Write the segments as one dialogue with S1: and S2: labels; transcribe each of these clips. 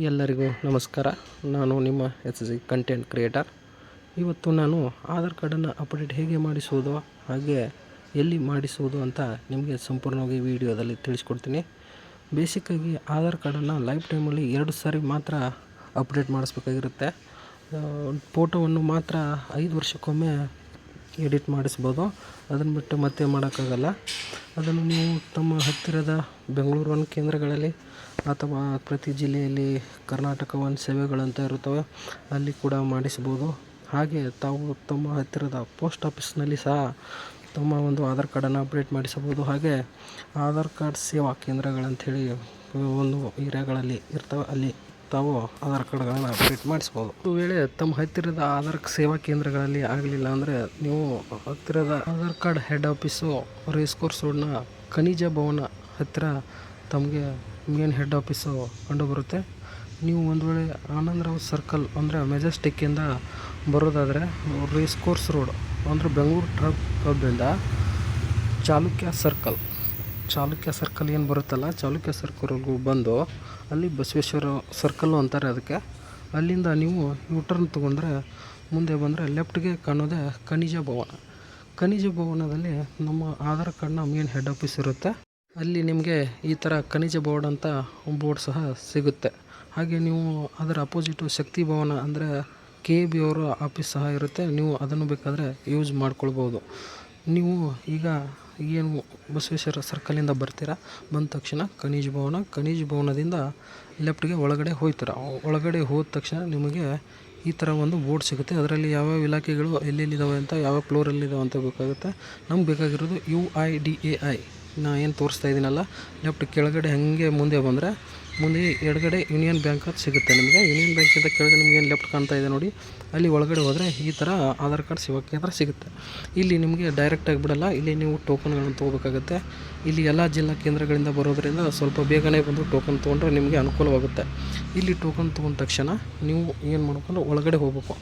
S1: ಎಲ್ಲರಿಗೂ ನಮಸ್ಕಾರ. ನಾನು ನಿಮ್ಮ S S C content creator ಇವತ್ತು ನಾನು ಆಧಾರ್ ಕಾರ್ಡನ್ನು ಅಪ್ಡೇಟ್ ಹೇಗೆ ಮಾಡಿಸುವುದು, ಹಾಗೆ ಎಲ್ಲಿ ಮಾಡಿಸುವುದು ಅಂತ ನಿಮಗೆ ಸಂಪೂರ್ಣವಾಗಿ ವಿಡಿಯೋದಲ್ಲಿ ತಿಳಿಸ್ಕೊಡ್ತೀನಿ. ಬೇಸಿಕ್ಕಾಗಿ ಆಧಾರ್ ಕಾರ್ಡನ್ನು ಲೈಫ್ ಟೈಮಲ್ಲಿ ಎರಡು ಸಾರಿ ಮಾತ್ರ ಅಪ್ಡೇಟ್ ಮಾಡಿಸ್ಬೇಕಾಗಿರುತ್ತೆ. ಫೋಟೋವನ್ನು ಮಾತ್ರ ಐದು ವರ್ಷಕ್ಕೊಮ್ಮೆ ಎಡಿಟ್ ಮಾಡಿಸ್ಬೋದು. ಅದನ್ನು ಬಿಟ್ಟು ಮತ್ತೆ ಮಾಡೋಕ್ಕಾಗಲ್ಲ. ಅದನ್ನು ನೀವು ತಮ್ಮ ಹತ್ತಿರದ ಬೆಂಗಳೂರು ಒನ್ ಕೇಂದ್ರಗಳಲ್ಲಿ ಅಥವಾ ಪ್ರತಿ ಜಿಲ್ಲೆಯಲ್ಲಿ ಕರ್ನಾಟಕ ಒನ್ ಸೇವೆಗಳಂತ ಇರುತ್ತವೆ, ಅಲ್ಲಿ ಕೂಡ ಮಾಡಿಸ್ಬೋದು ಹಾಗೆ ತಾವು ತಮ್ಮ ಹತ್ತಿರದ ಪೋಸ್ಟ್ ಆಫೀಸ್ನಲ್ಲಿ ಸಹ ತಮ್ಮ ಒಂದು ಆಧಾರ್ ಕಾರ್ಡನ್ನು ಅಪ್ಡೇಟ್ ಮಾಡಿಸಬಹುದು. ಹಾಗೆ ಆಧಾರ್ ಕಾರ್ಡ್ ಸೇವಾ ಕೇಂದ್ರಗಳಂಥೇಳಿ ಒಂದು ಏರಿಯಾಗಳಲ್ಲಿ ಇರ್ತವೆ. ಅಲ್ಲಿ ತಾವು ಆಧಾರ್ ಕಾರ್ಡ್ಗಳನ್ನು ಅಪ್ಡೇಟ್ ಮಾಡಿಸ್ಬೋದು. ಒಂದು ವೇಳೆ ತಮ್ಮ ಹತ್ತಿರದ ಆಧಾರ್ ಸೇವಾ ಕೇಂದ್ರಗಳಲ್ಲಿ ಆಗಲಿಲ್ಲ ಅಂದರೆ ನೀವು ಹತ್ತಿರದ Aadhaar card head office race course ರೋಡ್ನ Khanija Bhavan ಹತ್ತಿರ ತಮಗೆ ಮೇನ್ ಹೆಡ್ ಆಫೀಸು ಕಂಡುಬರುತ್ತೆ. ನೀವು ಒಂದು ವೇಳೆ ಆನಂದರಾವ್ ಸರ್ಕಲ್ ಅಂದರೆ ಮೆಜೆಸ್ಟಿಕ್ಕಿಂದ ಬರೋದಾದರೆ ರೇಸ್ ಕೋರ್ಸ್ ರೋಡ್ ಅಂದರೆ ಬೆಂಗಳೂರು ಟ್ರಕ್ ಕ್ಲಬ್ಬಿಂದ ಚಾಲುಕ್ಯ ಸರ್ಕಲ್. ಚಾಲುಕ್ಯ ಸರ್ಕಲ್ ಏನು ಬರುತ್ತಲ್ಲ, ಚಾಲುಕ್ಯ ಸರ್ಕಲ್ಗೂ ಬಂದು ಅಲ್ಲಿ ಬಸವೇಶ್ವರ ಸರ್ಕಲ್ಲು ಅಂತಾರೆ ಅದಕ್ಕೆ. ಅಲ್ಲಿಂದ ನೀವು ಯೂಟರ್ನ್ ತೊಗೊಂಡ್ರೆ ಮುಂದೆ ಬಂದರೆ ಲೆಫ್ಟ್ಗೆ ಕಾಣೋದೇ ಖನಿಜ ಭವನ. ಖನಿಜ ಭವನದಲ್ಲಿ ನಮ್ಮ ಆಧಾರ್ ಕಾರ್ಡ್ನ ಮೇನ್ ಹೆಡ್ ಆಫೀಸ್ ಇರುತ್ತೆ. ಅಲ್ಲಿ ನಿಮಗೆ ಈ ಥರ ಖನಿಜ ಬೋರ್ಡ್ ಅಂತ ಬೋರ್ಡ್ ಸಹ ಸಿಗುತ್ತೆ. ಹಾಗೆ ನೀವು ಅದರ ಅಪೋಸಿಟು ಶಕ್ತಿ ಭವನ ಅಂದರೆ ಕೆ ಬಿ ಅವರ ಆಫೀಸ್ ಸಹ ಇರುತ್ತೆ. ನೀವು ಅದನ್ನು ಬೇಕಾದರೆ ಯೂಸ್ ಮಾಡ್ಕೊಳ್ಬೋದು. ನೀವು ಈಗ ಏನು ಬಸವೇಶ್ವರ ಸರ್ಕಲಿಂದ ಬರ್ತೀರಾ? ಬಂದ ತಕ್ಷಣ ಖನಿಜ ಭವನ, ಖನಿಜ ಭವನದಿಂದ ಲೆಫ್ಟ್ಗೆ ಒಳಗಡೆ ಹೋಗ್ತೀರ ಒಳಗಡೆ ಹೋದ ತಕ್ಷಣ ನಿಮಗೆ ಈ ಥರ ಒಂದು ಬೋರ್ಡ್ ಸಿಗುತ್ತೆ. ಅದರಲ್ಲಿ ಯಾವ್ಯಾವ ಇಲಾಖೆಗಳು ಎಲ್ಲೆಲ್ಲಿದ್ದಾವೆ ಅಂತ, ಯಾವ ಫ್ಲೋರಲ್ಲಿದ್ದಾವೆ ಅಂತ ಬೇಕಾಗುತ್ತೆ. ನಮ್ಗೆ ಬೇಕಾಗಿರೋದು U I D A I ನಾ ಏನು ತೋರಿಸ್ತಾ ಇದ್ದೀನಲ್ಲ ಲೆಫ್ಟ್ ಕೆಳಗಡೆ ಹಾಗೆ ಮುಂದೆ ಬಂದರೆ ಮುಂದೆ ಎಡಗಡೆ ಯೂನಿಯನ್ ಬ್ಯಾಂಕ್ ಅಂತ ಸಿಗುತ್ತೆ ನಿಮಗೆ. ಯೂನಿಯನ್ ಬ್ಯಾಂಕಿಂದ ಕೆಳಗಡೆ ನಿಮಗೆ ಏನು ಲೆಫ್ಟ್ ಕಾಣ್ತಾ ಇದೆ ನೋಡಿ. ಅಲ್ಲಿ ಒಳಗಡೆ ಹೋದರೆ ಈ ಥರ ಆಧಾರ್ ಕಾರ್ಡ್ ಸೇವಾ ಕೇಂದ್ರ ಸಿಗುತ್ತೆ. ಇಲ್ಲಿ ನಿಮಗೆ ಡೈರೆಕ್ಟಾಗಿ ಬಿಡೋಲ್ಲ. ಇಲ್ಲಿ ನೀವು ಟೋಕನ್ಗಳನ್ನು ತೊಗೋಬೇಕಾಗುತ್ತೆ. ಇಲ್ಲಿ ಎಲ್ಲ ಜಿಲ್ಲಾ ಕೇಂದ್ರಗಳಿಂದ ಬರೋದರಿಂದ ಸ್ವಲ್ಪ ಬೇಗನೆ ಬಂದು ಟೋಕನ್ ತೊಗೊಂಡ್ರೆ ನಿಮಗೆ ಅನುಕೂಲವಾಗುತ್ತೆ. ಇಲ್ಲಿ ಟೋಕನ್ ತೊಗೊಂಡ ತಕ್ಷಣ ನೀವು ಏನು ಮಾಡ್ಕೊಂಡು ಒಳಗಡೆ ಹೋಗ್ಬೇಕು.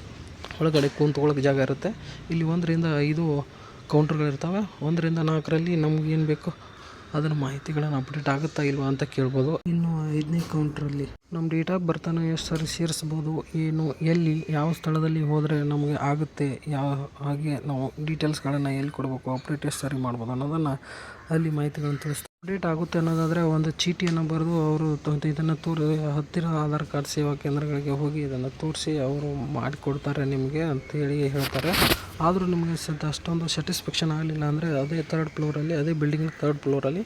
S1: ಒಳಗಡೆ ಕೂತ್ಕೊಳ್ಳೋಕೆ ಜಾಗ ಇರುತ್ತೆ. ಇಲ್ಲಿ ಒಂದರಿಂದ ಐದು ಕೌಂಟ್ರ್ಗಳಿರ್ತವೆ ಒಂದರಿಂದ ನಾಲ್ಕರಲ್ಲಿ ನಮ್ಗೆ ಏನು ಬೇಕು ಅದರ ಮಾಹಿತಿಗಳನ್ನು ಅಪ್ಡೇಟ್ ಆಗುತ್ತಾ ಇಲ್ವಾ ಅಂತ ಕೇಳ್ಬೋದು. ಐದನೇ ಕೌಂಟ್ರಲ್ಲಿ ನಮ್ಮ ಡೇಟ್ ಆಫ್ ಬರ್ತನ ಎಷ್ಟು ಸರಿ ಸೇರಿಸ್ಬೋದು, ಏನು, ಎಲ್ಲಿ, ಯಾವ ಸ್ಥಳದಲ್ಲಿ ಹೋದರೆ ನಮಗೆ ಆಗುತ್ತೆ, ಯಾವ ಹಾಗೆ ನಾವು ಡೀಟೇಲ್ಸ್ಗಳನ್ನು ಎಲ್ಲಿ ಕೊಡಬೇಕು ಅಪ್ಡೇಟ್ ಎಷ್ಟು ಸರಿ ಮಾಡ್ಬೋದು ಅನ್ನೋದನ್ನು ಅಲ್ಲಿ ಮಾಹಿತಿಗಳನ್ನು ತಿಳಿಸ್ತಾರೆ ಅಪ್ಡೇಟ್ ಆಗುತ್ತೆ ಅನ್ನೋದಾದರೆ ಒಂದು ಚೀಟಿಯನ್ನು ಬರೆದು ಅವರು ಇದನ್ನು ತೋರಿ ಹತ್ತಿರ ಆಧಾರ್ ಕಾರ್ಡ್ ಸೇವಾ ಕೇಂದ್ರಗಳಿಗೆ ಹೋಗಿ ಇದನ್ನು ತೋರಿಸಿ ಅವರು ಮಾಡಿಕೊಡ್ತಾರೆ ನಿಮಗೆ ಅಂತೇಳಿ ಹೇಳ್ತಾರೆ. ಆದರೂ ನಿಮಗೆ ಸದ್ಯ ಅಷ್ಟೊಂದು ಸ್ಯಾಟಿಸ್ಫ್ಯಾಕ್ಷನ್ ಆಗಲಿಲ್ಲ ಅಂದರೆ ಅದೇ ತರ್ಡ್ ಫ್ಲೋರಲ್ಲಿ ಅದೇ ಬಿಲ್ಡಿಂಗ್ ತರ್ಡ್ ಫ್ಲೋರಲ್ಲಿ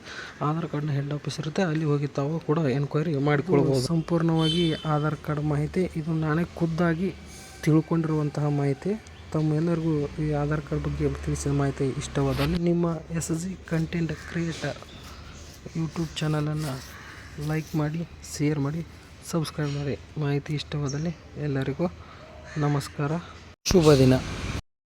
S1: ಆಧಾರ್ ಕಾರ್ಡ್ನ ಹೆಡ್ ಆಫೀಸ್ ಇರುತ್ತೆ. ಅಲ್ಲಿ ಹೋಗಿ ತಾವು ಕೂಡ ಎನ್ಕ್ವೈರಿ ಮಾಡಿಕೊಳ್ಬೋದು. ಸಂಪೂರ್ಣವಾಗಿ ಆಧಾರ್ ಕಾರ್ಡ್ ಮಾಹಿತಿ ಇದು ನಾನೇ ಖುದ್ದಾಗಿ ತಿಳ್ಕೊಂಡಿರುವಂತಹ ಮಾಹಿತಿ. ತಮ್ಮೆಲ್ಲರಿಗೂ ಈ ಆಧಾರ್ ಕಾರ್ಡ್ ಬಗ್ಗೆ ತಿಳಿಸಿದ ಮಾಹಿತಿ ಇಷ್ಟವಾದಲ್ಲಿ ನಿಮ್ಮ S S G content creator YouTube ಚಾನಲನ್ನು ಲೈಕ್ ಮಾಡಿ ಶೇರ್ ಮಾಡಿ ಸಬ್ಸ್ಕ್ರೈಬ್ ಮಾಡಿ. ಮಾಹಿತಿ ಇಷ್ಟವಾದಲ್ಲಿ ಎಲ್ಲರಿಗೂ ನಮಸ್ಕಾರ. ಶುಭ ದಿನ.